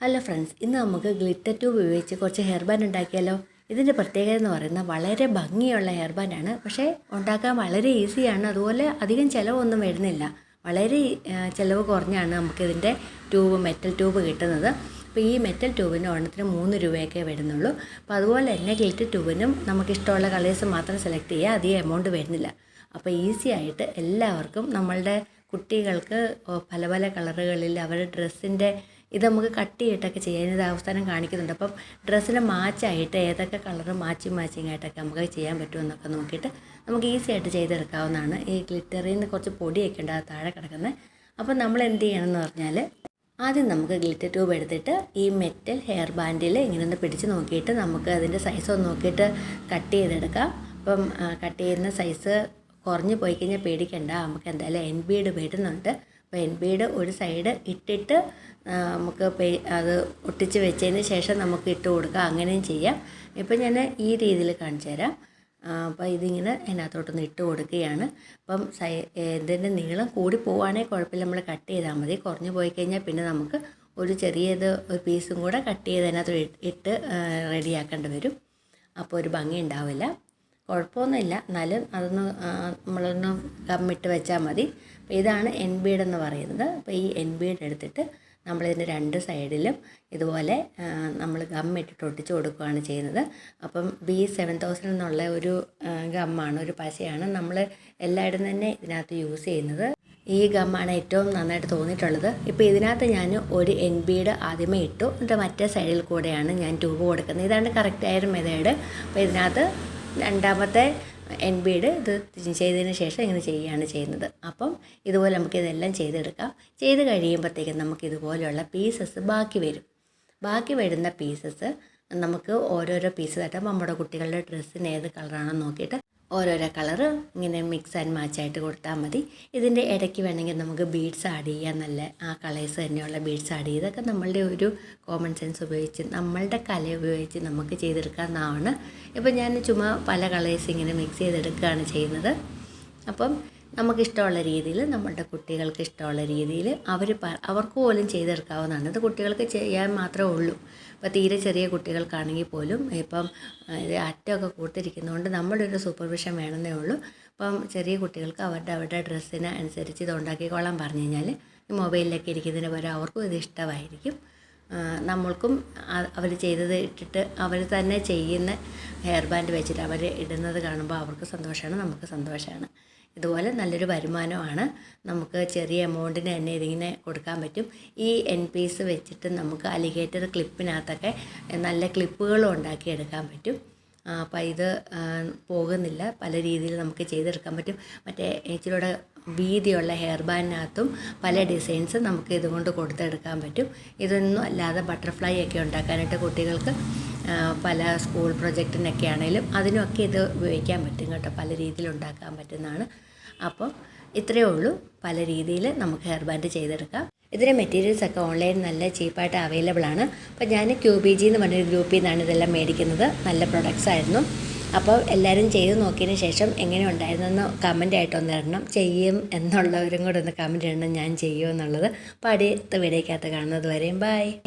Hello friends ഇന്ന് നമുക്ക് glitter tube ഉപയോഗിച്ച് കുറച്ച് ഹെയർ ബാൻഡ് ഉണ്ടാക്കിയാലോ? ഇതിന്റെ പ്രത്യേകത എന്ന് പറയുന്നത് വളരെ ഭംഗിയുള്ള ഹെയർ ബാൻഡാണ് പക്ഷേ ഉണ്ടാക്കാൻ വളരെ ഈസിയാണ് അതുപോലെ അധികം ചിലവൊന്നും വരുന്നില്ല. വളരെ ചിലവ് കുറഞ്ഞാണ് നമുക്കിതിന്റെ ട്യൂബ് മെറ്റൽ ട്യൂബ് കിട്ടുന്നത്. അപ്പോൾ ഈ മെറ്റൽ ട്യൂബിന് ഒരെണ്ണത്തിന് മൂന്ന് രൂപയൊക്കെ വരുന്നുള്ളൂ. അപ്പോൾ അതുപോലെ തന്നെ ഗ്ലിറ്റർ ട്യൂബിനും നമുക്കിഷ്ടമുള്ള കളേഴ്സ് മാത്രം സെലക്ട് ചെയ്യുക അധികം എമൗണ്ട് വരുന്നില്ല. അപ്പോൾ ഈസി ആയിട്ട് എല്ലാവർക്കും നമ്മളുടെ കുട്ടികൾക്ക് പല പല കളറുകളിൽ അവരുടെ ഡ്രസ്സിന്റെ ഇത് നമുക്ക് കട്ട് ചെയ്തിട്ടൊക്കെ ചെയ്യാൻ ഇത് അവസാനം കാണിക്കുന്നുണ്ട്. അപ്പം ഡ്രസ്സിന് മാച്ചായിട്ട് ഏതൊക്കെ കളർ മാച്ചിങ് മാച്ചിങ് ആയിട്ടൊക്കെ നമുക്ക് ചെയ്യാൻ പറ്റുമെന്നൊക്കെ നോക്കിയിട്ട് നമുക്ക് ഈസി ആയിട്ട് ചെയ്തെടുക്കാവുന്നതാണ്. ഈ ഗ്ലിറ്ററിൽ നിന്ന് കുറച്ച് പൊടിയൊക്കെ ഉണ്ട് ആ താഴെ കിടക്കുന്നത് അപ്പം നമ്മൾ എന്ത് ചെയ്യണമെന്ന് പറഞ്ഞാൽ ആദ്യം നമുക്ക് ഗ്ലിറ്റർ ട്യൂബ് എടുത്തിട്ട് ഈ മെറ്റൽ ഹെയർ ബാൻഡിൽ ഇങ്ങനെ ഒന്ന് പിടിച്ച് നോക്കിയിട്ട് നമുക്ക് അതിന്റെ സൈസ് ഒന്ന് നോക്കിയിട്ട് കട്ട് ചെയ്തെടുക്കാം. അപ്പം കട്ട് ചെയ്യുന്ന സൈസ് കുറഞ്ഞു പോയി കഴിഞ്ഞാൽ പേടിക്കണ്ട. നമുക്ക് എന്തായാലും എൻ ബീഡ് വരുന്നുണ്ട് ബീഡ് ഒരു സൈഡ് ഇട്ടിട്ട് നമുക്ക് അത് ഒട്ടിച്ച് വെച്ചതിന് ശേഷം നമുക്ക് ഇട്ട് കൊടുക്കാം. അങ്ങനെയും ചെയ്യാം. ഇപ്പം ഞാൻ ഈ രീതിയിൽ കാണിച്ചു തരാം. അപ്പോൾ ഇതിങ്ങനെ അതിനകത്തോട്ടൊന്ന് ഇട്ട് കൊടുക്കുകയാണ്. അപ്പം സൈ ഇതിന്റെ നീളം കൂടി പോവുകയാണെങ്കിൽ കുഴപ്പമില്ല. നമ്മൾ കട്ട് ചെയ്താൽ മതി. കുറഞ്ഞു പോയി കഴിഞ്ഞാൽ പിന്നെ നമുക്ക് ഒരു ചെറിയത് ഒരു പീസും കൂടെ കട്ട് ചെയ്ത് അതിനകത്ത് ഇട്ട് റെഡിയാക്കേണ്ടി വരും. അപ്പോൾ ഒരു ഭംഗി ഉണ്ടാവില്ല. കുഴപ്പമൊന്നുമില്ല. എന്നാലും അതൊന്ന് നമ്മളൊന്ന് കമ്മിട്ട് വെച്ചാൽ മതി. അപ്പോൾ ഇതാണ് എൻ ബീഡ് എന്ന് പറയുന്നത്. അപ്പോൾ ഈ എൻ ബീഡ് എടുത്തിട്ട് നമ്മളിതിന്റെ രണ്ട് സൈഡിലും ഇതുപോലെ നമ്മൾ ഗമ്മിട്ടിട്ട് ഒട്ടിച്ച് കൊടുക്കുകയാണ് ചെയ്യുന്നത്. അപ്പം ബി സെവൻ തൗസൻഡ് എന്നുള്ള ഒരു ഗമ്മാണ് ഒരു പശയാണ് നമ്മൾ എല്ലായിടും തന്നെ ഇതിനകത്ത് യൂസ് ചെയ്യുന്നത്. ഈ ഗമ്മാണ് ഏറ്റവും നന്നായിട്ട് തോന്നിയിട്ടുള്ളത്. ഇപ്പോൾ ഇതിനകത്ത് ഞാൻ ഒരു എൻ ബീഡ് ആദ്യമേ ഇട്ടു. എന്നിട്ട് മറ്റേ സൈഡിൽ കൂടെയാണ് ഞാൻ ട്യൂബ് കൊടുക്കുന്നത്. ഇതാണ് കറക്റ്റായ ആയ മെത്തേഡ് അപ്പോൾ ഇതിനകത്ത് രണ്ടാമത്തെ എൻ ബീഡ് ഇത് ചെയ്തതിന് ശേഷം ഇങ്ങനെ ചെയ്യുകയാണ് ചെയ്യുന്നത്. അപ്പം ഇതുപോലെ നമുക്ക് ഇതെല്ലാം ചെയ്തെടുക്കാം. ചെയ്ത് കഴിയുമ്പോഴത്തേക്കും നമുക്ക് ഇതുപോലെയുള്ള പീസസ് ബാക്കി വരും. ബാക്കി വരുന്ന പീസസ് നമുക്ക് ഓരോരോ പീസ് തട്ടാം നമ്മുടെ കുട്ടികളുടെ ഡ്രസ്സിന് ഏത് കളറാണെന്ന് നോക്കിയിട്ട് ഓരോരോ കളറ് ഇങ്ങനെ മിക്സ് ആൻഡ് മാച്ച് ആയിട്ട് കൊടുത്താൽ മതി. ഇതിന്റെ ഇടയ്ക്ക് വേണമെങ്കിൽ നമുക്ക് ബീഡ്സ് ആഡ് ചെയ്യാൻ നല്ല ആ കളേഴ്സ് തന്നെയുള്ള ബീഡ്സ് ആഡ് ചെയ്ത് ഇതൊക്കെ നമ്മളുടെ ഒരു കോമൺ സെൻസ് ഉപയോഗിച്ച് നമ്മളുടെ കല ഉപയോഗിച്ച് നമുക്ക് ചെയ്തെടുക്കാവുന്നതാണ്. ഇപ്പം ഞാൻ ചുമ്മാ പല കളേഴ്സ് ഇങ്ങനെ മിക്സ് ചെയ്തെടുക്കുകയാണ് ചെയ്യുന്നത്. അപ്പം നമുക്കിഷ്ടമുള്ള രീതിയിൽ നമ്മളുടെ കുട്ടികൾക്ക് ഇഷ്ടമുള്ള രീതിയിൽ അവർ അവർക്ക് പോലും ചെയ്തെടുക്കാവുന്നതാണ്. ഇത് കുട്ടികൾക്ക് ചെയ്യാൻ മാത്രമേ ഉള്ളൂ. ഇപ്പോൾ തീരെ ചെറിയ കുട്ടികൾക്കാണെങ്കിൽ പോലും ഇപ്പം അറ്റമൊക്കെ കൂട്ടിരിക്കുന്നതുകൊണ്ട് നമ്മുടെ ഒരു സൂപ്പർവിഷൻ വേണമെന്നേ ഉള്ളൂ. അപ്പം ചെറിയ കുട്ടികൾക്ക് അവരുടെ അവരുടെ ഡ്രസ്സിന് അനുസരിച്ച് ഇത് ഉണ്ടാക്കിക്കോളാൻ പറഞ്ഞു കഴിഞ്ഞാൽ മൊബൈലിലൊക്കെ ഇരിക്കുന്നതിന് പകരം അവർക്കും ഇത് ഇഷ്ടമായിരിക്കും. നമ്മൾക്കും അവർ ചെയ്തത് ഇട്ടിട്ട് അവർ തന്നെ ചെയ്യുന്ന ഹെയർ ബാൻഡ് വെച്ചിട്ട് അവർ ഇടുന്നത് കാണുമ്പോൾ അവർക്ക് സന്തോഷമാണ് നമുക്ക് സന്തോഷമാണ്. ഇതുപോലെ നല്ലൊരു വരുമാനമാണ് നമുക്ക് ചെറിയ എമൗണ്ടിന് തന്നെ ഇതിങ്ങനെ കൊടുക്കാൻ പറ്റും. ഈ എൻ പീസ് വെച്ചിട്ട് നമുക്ക് അലിഗേറ്റർ ക്ലിപ്പിനകത്തൊക്കെ നല്ല ക്ലിപ്പുകളും ഉണ്ടാക്കിയെടുക്കാൻ പറ്റും. ആ, അപ്പോൾ ഇത് പോകുന്നില്ല. പല രീതിയിൽ നമുക്ക് ചെയ്തെടുക്കാൻ പറ്റും. മറ്റേ ഇച്ചിരിയുടെ വീതിയുള്ള ഹെയർ ബാൻഡിനകത്തും പല ഡിസൈൻസ് നമുക്ക് ഇതുകൊണ്ട് കൊടുത്തെടുക്കാൻ പറ്റും. ഇതൊന്നും അല്ലാതെ ബട്ടർഫ്ലൈ ഒക്കെ ഉണ്ടാക്കാനായിട്ട് കുട്ടികൾക്ക് പല സ്കൂൾ പ്രൊജക്റ്റിനൊക്കെ ആണെങ്കിലും അതിനൊക്കെ ഇത് ഉപയോഗിക്കാൻ പറ്റും കേട്ടോ. പല രീതിയിൽ ഉണ്ടാക്കാൻ പറ്റുന്നതാണ്. അപ്പോൾ ഇത്രയേ ഉള്ളൂ. പല രീതിയിൽ നമുക്ക് ഹെയർ ബാൻഡ് ചെയ്തെടുക്കാം. ഇതിന്റെ മെറ്റീരിയൽസ് ഒക്കെ ഓൺലൈൻ നല്ല ചീപ്പായിട്ട് അവൈലബിൾ ആണ്. അപ്പോൾ ഞാൻ ക്യൂ ബി ജി എന്ന് പറഞ്ഞൊരു ഗ്രൂപ്പിൽ നിന്നാണ് ഇതെല്ലാം മേടിക്കുന്നത്. നല്ല പ്രൊഡക്ട്സ് ആയിരുന്നു. അപ്പോൾ എല്ലാവരും ചെയ്ത് നോക്കിയതിന് ശേഷം എങ്ങനെ ഉണ്ടായിരുന്നെന്ന് കമന്റ് ആയിട്ടൊന്ന് ഇടണം. ചെയ്യും എന്നുള്ളവരും കൂടെ ഒന്ന് കമന്റ് ഇടണം. ഞാൻ ചെയ്യുമെന്നുള്ളത് അപ്പോൾ അടുത്ത വീഡിയോക്കകത്ത് കാണുന്നത് വരെയും ബൈ